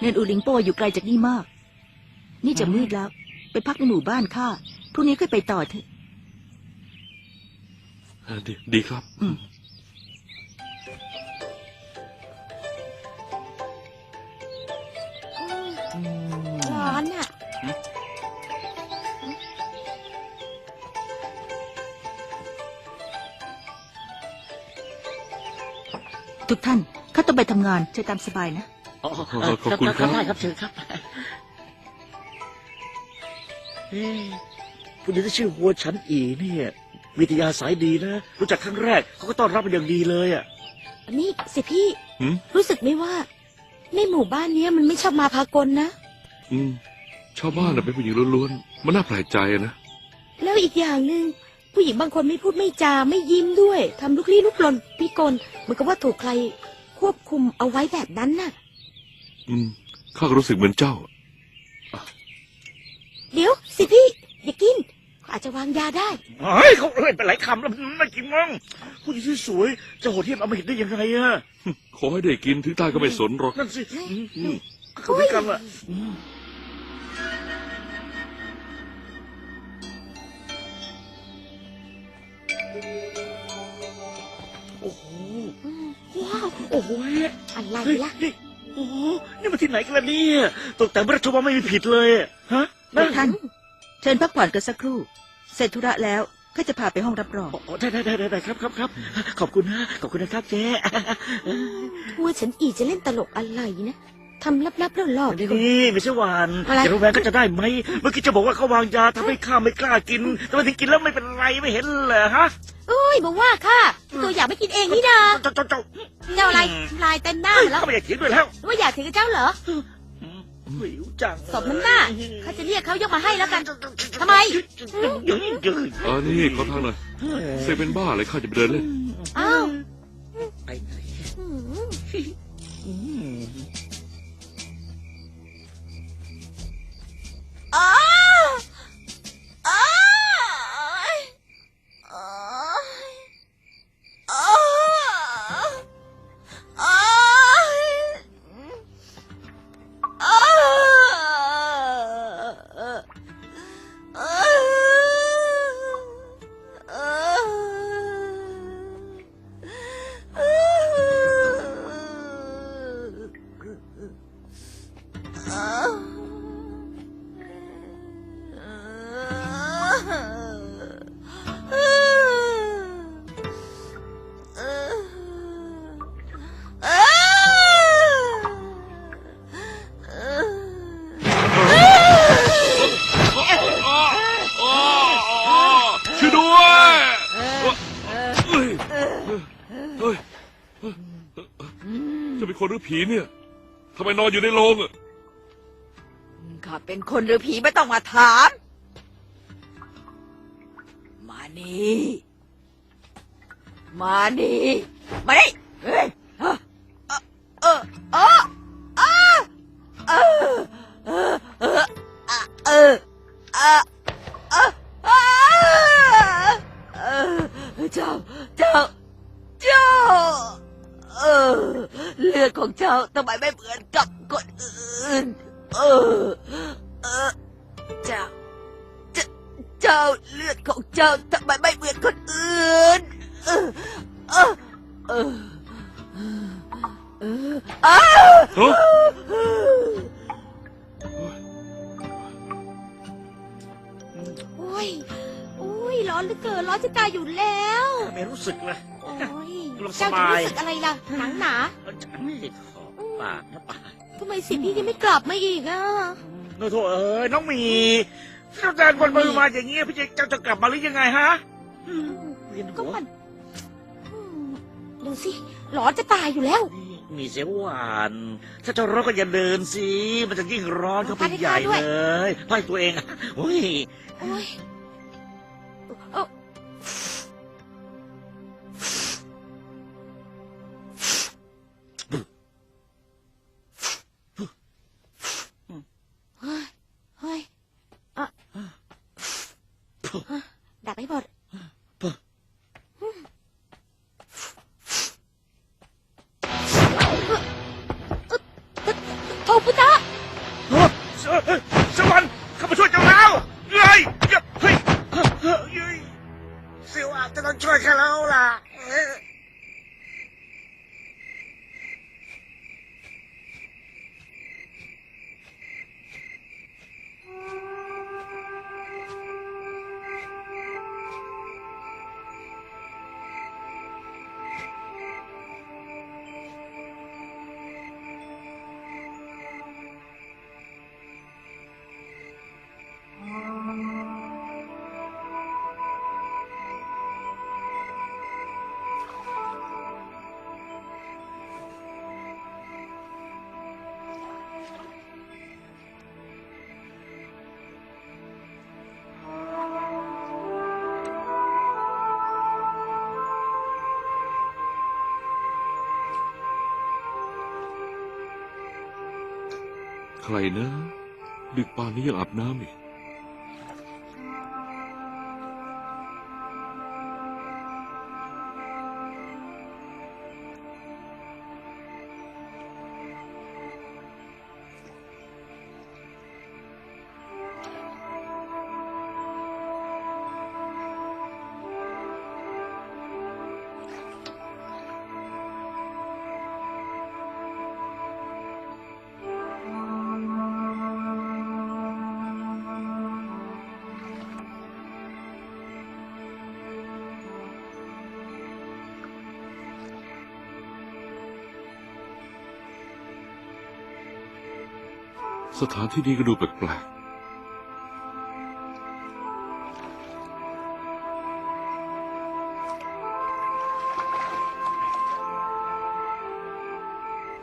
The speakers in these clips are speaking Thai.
เนินอูหลิงโปอยู่ไกลจากนี่มาก นี่จะมืดแล้ว ไปพักในหมู่บ้านข้าพรุ่งนี้ค่อยไปต่อเถอะอ่าดีดีครับ อืม ร้อนอะ ทุกท่านข้าต้องไปทำงานเชิญตามสบายนะ อ๋อเออขอบคุณครับ ได้ครับเชิญครับเฮ้ยผู้หญิงที่ชื่อหัวฉันอีเนี่ย วิทยาสายดีนะ รู้จักครั้งแรกเขาก็ต้อนรับเป็นอย่างดีเลยอะ นี่สิพี่ หืม รู้สึกไหมว่า ในหมู่บ้านเนี้ยมันไม่ชอบมาพากลนะ อืมชาวบ้านน่ะเป็นผู้หญิงล้วนๆ มันน่าแปลกใจนะ แล้วอีกอย่างหนึ่งผู้หญิงบางคนไม่พูดไม่จาไม่ยิ้มด้วยทำลุกลี้ลุกลนพิกลเหมือนกับว่าถูกใครควบคุมเอาไว้แบบนั้นน่ะ อืมข้าก็รู้สึกเหมือนเจ้า เดี๋ยวสิพี่ อย่ากินเขาอาจจะวางยาได้ เฮ้ยเขาเล่นไปหลายคำแล้วมันไม่กินมั้งผู้หญิงที่สวยจะโหดเทียมเอามาเห็นได้ยังไงอะขอให้ได้กินถึงตายก็ไม่สนหรอก นั่นสิอืมอืมเขาไม่กันอะอืมโอ้โหว้าว โอ้โหเฮ้ยอะไรเฮ้ยล่ะนี่ โอ้โหนี่มาที่ไหนกันล่ะเนี่ยตกแต่งพระราชวังไม่มีผิดเลยอะฮะทุกท่านเชิญพักผ่อนกันสักครู่ เสร็จธุระแล้วข้าจะพาไปห้องรับรองโอ้ได้ได้ได้ได้ครับครับครับ ขอบคุณนะขอบคุณนะครับเจ๊หัวฉันอีจะเล่นตลกอะไรนะทำลับๆล่อๆนี่ไปก่อนนี่ไม่ใช่หวานอะไร จะระแวงก็จะได้ไหมเมื่อกี้จะบอกว่าเขาวางยาทำให้ข้าไม่กล้ากินทำไมถึงกินแล้วไม่เป็นไรไม่เห็นเหรอฮะเอ้ ยบอกว่าค่ะตัวอยากไม่กินเองนี่นาเจ้าเจ้าเจ้าเจ้าอะไรลายเต็มหน้าเฮ้ยแล้วข้าไม่อยากเถียงด้วยแล้วว่าอยากถือกับเจ้าเหรอหิวจังสมน้ำหน้าข้าจะเรียกเขายกมาให้แล้วกันทำไมเดี๋ยวเดี๋ยวเออนี่ขอทางหน่อยเซเป็นบ้าเลยข้าจะไปเดินเล่นอ้าวไอ้อืมอื เนี่ยทำไมนอนอยู่ในโรงอะข้าเป็นคนหรือผีไม่ต้องมาถาม มานี่ มานี่ มานี่ เออ เลือดของเจ้าทำไมไม่เหมือนกับคนอื่น เออ เออ เจ้า เจ้าเจ้าเลือดของเจ้าทำไมไม่เหมือนคนอื่น เออ เออ เออเอออ้าวฮะโอ้ยโอ้ยร้อนเหลือเกินร้อนจะตายอยู่แล้ว ไม่รู้สึกเลย โอ้ย ลงสเจ้าจะบายรู้สึกอะไรล่ะ หนังหนาฉันไม่ได้ขอปากนะปากทำไมสิพี่ยังไม่กลับมาอีกอะโน้โถเอ้ยน้องหมีถ้าเดินวนไปมาอย่างเงี้ยพี่เจ้าจะกลับมาหรือยังไงฮะอืมเวียนก็หัวมันอืมดูสิร้อนจะตายอยู่แล้วนี่มีเสียวหวาน ถ้าเจะร้อนก็อย่าเดินสิ มันจะยิ่งร้อนเข้าไปใหญ่เลยไล่ตัวเองอะโอ้ย โอ้ยเอ้า ไปหมดโอ้ปุตะเฮ้ยเฮ้ยสวรรค์เข้ามาช่วยเจ้าแล้วเฮ้ยเฮ้ยเฮ้ยเฮ้ยเฮ้ยสิวะจะต้องช่วยข้าแล้วล่ะ ใครนะ ดึกป่านนี้ยังอาบน้ำอีก สถานที่นี้ก็ดูแปลกๆ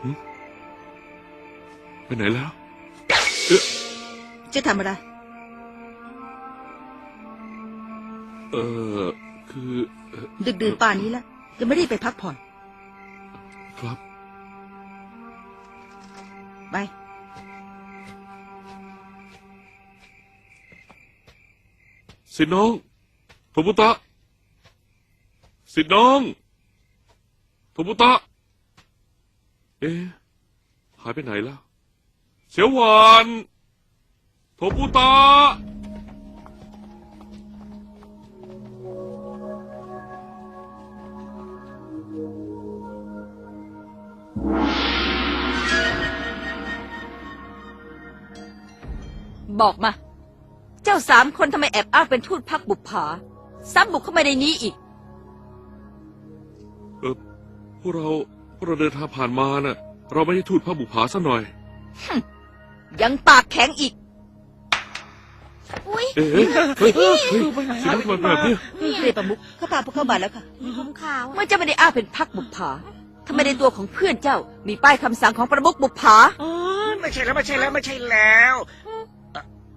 หึไปไหนแล้ว จะทำอะไร เออคือเอ่อดึกดื่นป่านนี้แล้วยังไม่ได้ไปพักผ่อน ครับ ไป สิทธิ์น้องโทมุตะ สิทธิ์น้องโทมุตะ เอ๊ะหายไปไหนแล้ว เสียวหวานโทมุตะบอกมา เจ้าสามคนทำไมแอบอ้างเป็นทูตพักบุปผา ซ้ำบุกเข้ามาในนี้อีก เออพวกเราพวกเราเดินทางผ่านมาน่ะ เราไม่ได้ทูตพระบุภาซะหน่อย ยังปากแข็งอีก อุ้ยเอ๊ะเฮ้ยเฮ้ยเฮ้ยสิน้องทำไมเป็นแบบนี้เรียประมุกเขาพาพวกเข้ามาแล้วค่ะ ผมขาว เมื่อเจ้าไม่ได้อ้างเป็นพักบุปผาทำไมในตัวของเพื่อนเจ้ามีป้ายคำสั่งของประมุขบุปผา อ๋อไม่ใช่แล้วไม่ใช่แล้วไม่ใช่แล้ว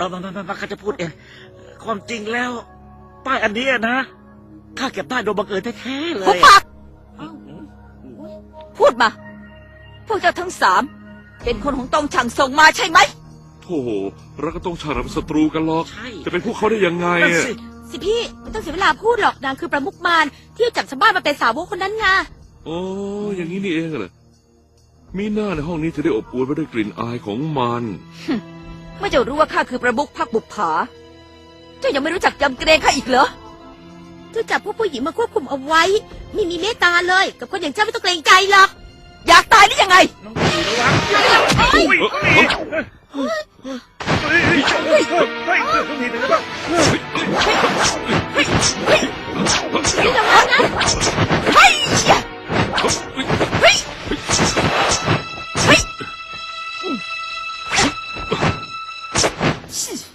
เออมามามาข้าจะพูดเอง ความจริงแล้ว ป้ายอันนี้อะนะข้าเก็บได้โดยบังเอิญแท้ๆเลหุบยปาพูดมา พวกเจ้าทั้งสาม เป็นคนของตองช่างส่งมาใช่ไหม โธ่เราก็ต้องฉารับศัตรูกันหรอก ใช่ จะเป็นพวกเขาได้ยังไงนั่นอะสิสิพี่ ไม่ต้องเสียเวลาพูดหรอกนางคือประมุขมารที่จับชาวบ้านมาเป็นสาวกคนนั้นไงโอ้อย่างนี้นี่เองเหรอมีหน้าในห้องนี้จะได้อบอวลไปด้วยกลิ่นอายของมัน เมื่อเจ้ารู้ว่าข้าคือประมุขพักบุปผา เจ้ายังไม่รู้จักยำเกรงข้าอีกเหรอเจ้าจับพวกผู้หญิงมาควบคุมเอาไว้ ไม่มีเมตตาเลย กับคนอย่างเจ้าไม่ต้องเกรงใจหรอก อยากตายหรือยังไงน้องผีระวังอุ้ยเอ้ยเฮ้ย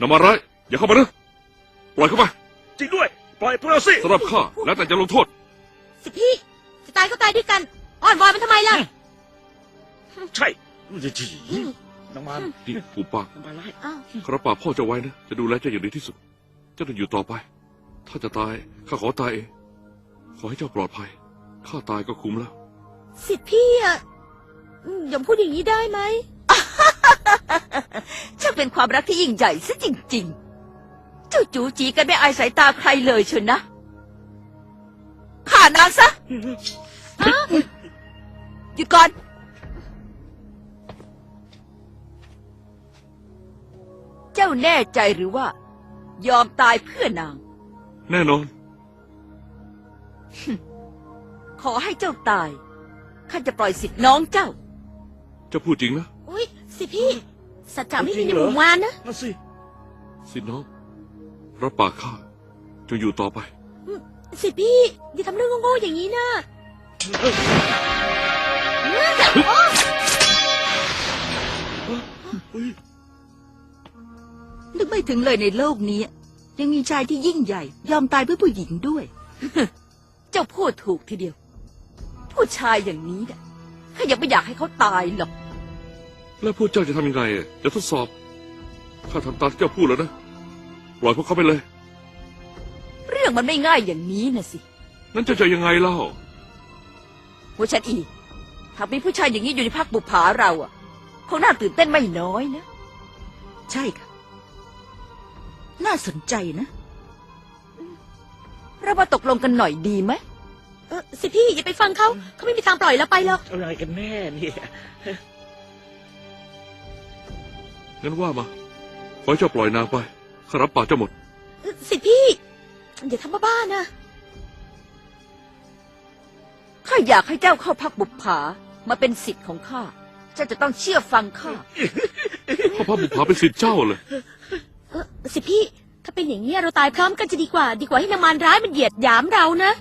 น้ำมันไรายอย่าเข้ามานะปล่อยเข้าไปจริงด้วย ปล่อยพวกเราสิ สำหรับข้าแล้วแต่จะลงโทษ สิพี่ จะตายก็ตายด้วยกัน อ่อนวอนมันทำไมล่ะ ใช่จะจีน้องมันนี่ผูปากน้องมันไล่อ้าวขรับปากพ่อเจะไว้นะ จะดูแลเจ้าอย่างดีที่สุด เจ้าต้องอยู่ต่อไป ถ้าจะตายข้าขอตายเอง ขอให้เจ้าปลอดภัย ข้าตายก็คุ้มแล้ว สิพี่อะอืมอย่าพูดอย่างนี้ได้ไหม ช่างเป็นความรักที่ยิ่งใหญ่ซะจริง ๆ เจ้าจูจีกันไม่อายสายตาใครเลยเชยวนะฆ่านางซะหยุดก่อนจ้าแน่ใจหรือว่า ยอมตายเพื่อนาง แน่นอน ขอให้เจ้าตาย ข้าจะปล่อยสิทธิ์น้องเจ้าเจะพูดจริงนะ อุ้ย สิพี่ สัจจะไม่จริมีงในเหรหอมู่มานนะ นั่นสิสิน้องรับปากข้าจงอยู่ต่อไป สิพี่อย่าทำเรื่องโง่ๆอย่างนี้นะนึกไม่ถึงเลยในโลกนี้ ยังมีชายที่ยิ่งใหญ่ ยอมตายเพื่อผู้หญิงด้วย เจ้าพูดถูกทีเดียว ผู้ชายอย่างนี้น่ะข้ายังไม่อยากให้เขาตายหรอก แล้วพวกเจ้าจะทำยังไงอะจะทดสอบ ข้าทำตามที่เจ้าพูดแล้วนะ ปล่อยพวกเขาไปเลย เรื่องมันไม่ง่ายอย่างนี้นะสินั้นเจ้าจะยังไงเล่า หัวฉันอี หากมีผู้ชายอย่างนี้อยู่ในภาคบุปผาเราอะคงน่าตื่นเต้นไม่น้อยนะ ใช่ค่ะ น่าสนใจนะ เรามาตกลงกันหน่อยดีไหมเออสิพี่อย่าไปฟังเขา เขาไม่มีทางปล่อยเราไปหรอก อะไรกันแน่เนี่ย งั้นว่ามา ขอให้เจ้าปล่อยนางไปข้ารับปากเจ้าหมดเออสิพี่ อย่าทำบ้าๆนะ ข้าอยากให้เจ้าเข้าพักบุปผา มาเป็นสิทธิ์ของข้า เจ้าจะต้องเชื่อฟังข้า ข้าพระบุพภาเป็นสิทธิ์เจ้าเลย เออสิพี่ ถ้าเป็นอย่างนี้ยเราตายพร้อมกันจะดีกว่า ดีกว่าให้นางมารร้ายมันเหยียดหยามเรานะ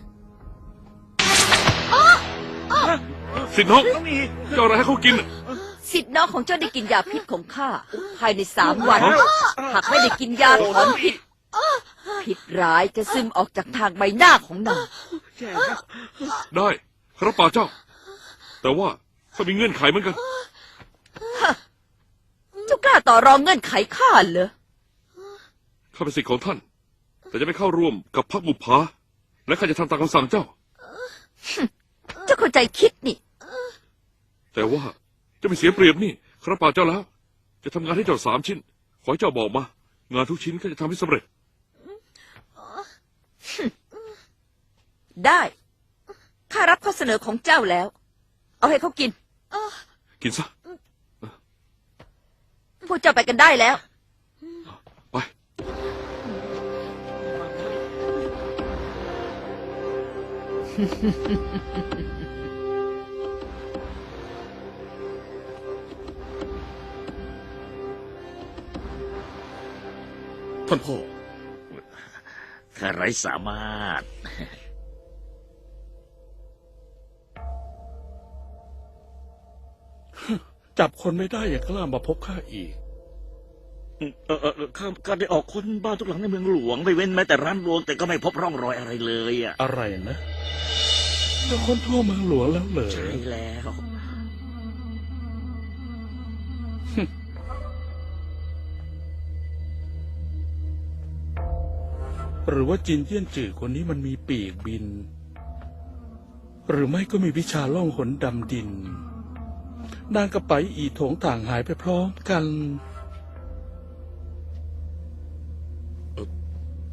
สิทธิ์น้องน้องมีเจ้าอะไรให้เขากินอะ สิทธิ์น้องของเจ้าได้กินยาพิษของข้าภายในสามวันฮะหากไม่ได้กินยาถอนพิษ พิษร้ายจะซึมออกจากทางใบหน้าของนางแย่แล้วได้ข้ารับปากเจ้า แต่ว่าข้ามีเงื่อนไขเหมือนกัน เจ้ากล้าต่อรองเงื่อนไขข้าเหรอข้าเป็นสิทธิ์ของท่าน แต่จะไม่เข้าร่วมกับพรรคบุพภาและข้าจะทำตามคำสั่งเจ้า เจ้าเข้าใจคิดนี่ แต่ว่าเจะไม่เสียเปรียบนี่ข้ารับปากเจ้าแล้ว จะทำงานให้เจ้าสามชิ้น ขอให้เจ้าบอกมา งานทุกชิ้นก็จะทำให้สำเร็จ ได้ ข้ารับข้อเสนอของเจ้าแล้ว เอาให้เขากิน กินซะ พวกเจ้าไปกันได้แล้ว ไป ท่านพ่อข้าไร้สามารถ จับคนไม่ได้อย่ากล้ามาพบข้าอีก เออเออข้าข้าได้ออกค้นบ้านทุกหลังในเมืองหลวง ไม่เว้นแม้แต่ร้านรวง แต่ก็ไม่พบร่องรอยอะไรเลยอะ อะไรนะจะคนทั่วเมืองหลวงแล้วเหรอ ใช่แล้ว หรือว่าจินเยี่ยนจือคนนี้มันมีปีกบิน หรือไม่ก็มีวิชาล่องหนดำดิน นางกระไปอีโถงต่างหายไปพร้อมกัน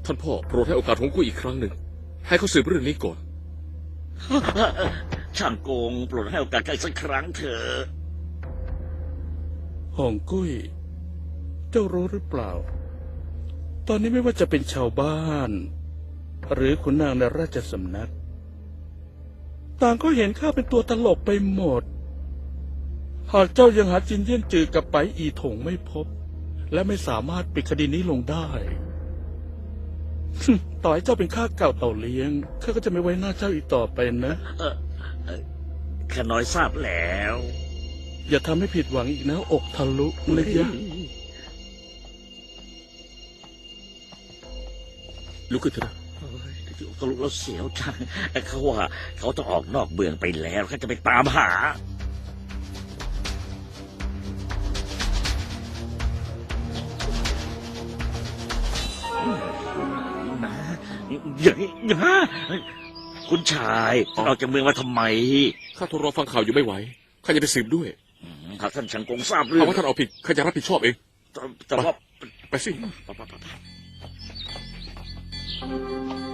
ท่านพ่อโปรดให้โอกาสของกุ้ยอีกครั้งหนึ่ง ให้เขาสืบเรื่องนี้ก่อน ช่างโกงโปรดให้โอกาสข้าอีกสักครั้งเถอะหองกุ้ย เจ้ารู้หรือเปล่า ตอนนี้ไม่ว่าจะเป็นชาวบ้าน หรือขุนนางในราชสำนัก ต่างก็เห็นข้าเป็นตัวตลกไปหมด หากเจ้ายังหาจินเยี่ยนจือกับไปอีถงไม่พบ และไม่สามารถปิดคดีนี้ลงได้ต่อให้เจ้าเป็นข้าเก่าเต่าเลี้ยงข้าก็จะไม่ไว้หน้าเจ้าอีกต่อไปนะเออเอ่อข้าน้อยทราบแล้ว อย่าทำให้ผิดหวังอีกนะ อกทะลุนะยะ ลุกขึ้นเถอะนะเฮ้ยตลุกแล้วเสียวจังเขาว่าเขาต้องออกนอกเมืองไปแล้วเขาจะไปตามหาอย่างนี้ฮะคุณชายท่านออกจากเมืองมาทำไม ข้าทนรอฟังข่าวอยู่ไม่ไหว ข้าจะไปสืบด้วยอืมหากท่านช่างกงทราบเรื่อเอางว่าท่านเอาผิด ข้าจะรับผิดชอบเองแต่แต่ว่าไปสิไปไปไปไป Thank you.